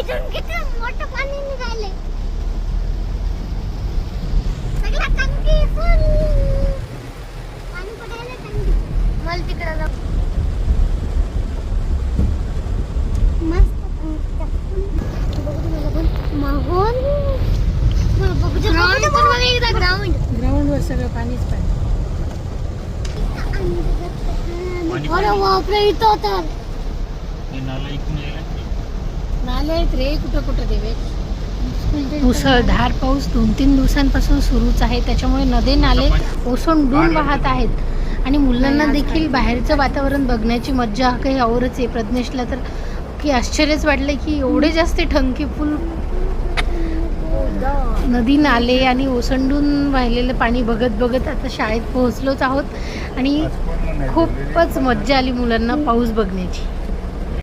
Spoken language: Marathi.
इथून किती मोठं पाणी निघाले सगळा टंकी full. पाणी पडायला टंकी. मला तिकडे जाऊ. ग्राउंड ग्राउंडवर सगळं पाणीच पाणी अरे बापरे इथं तर. हे नाला इकडून यायला नाले आहेत रे कुठं कुठं देवे? मुसळधार पाऊस दोन तीन दिवसांपासून सुरूच आहे. त्याच्यामुळे नदे नाले ओसंडून वाहत आहेत. आणि मुलांना देखील बाहेरचं वातावरण बघण्याची मज्जा काही औरच आहे. प्रज्ञेशला तर की आश्चर्यच वाटलं की एवढे जास्त ठणके फुल नदी नाले आणि ओसंडून वाहिलेलं पाणी बघत बघत आता शाळेत पोहोचलोच आहोत. आणि खूपच मज्जा आली मुलांना पाऊस बघण्याची.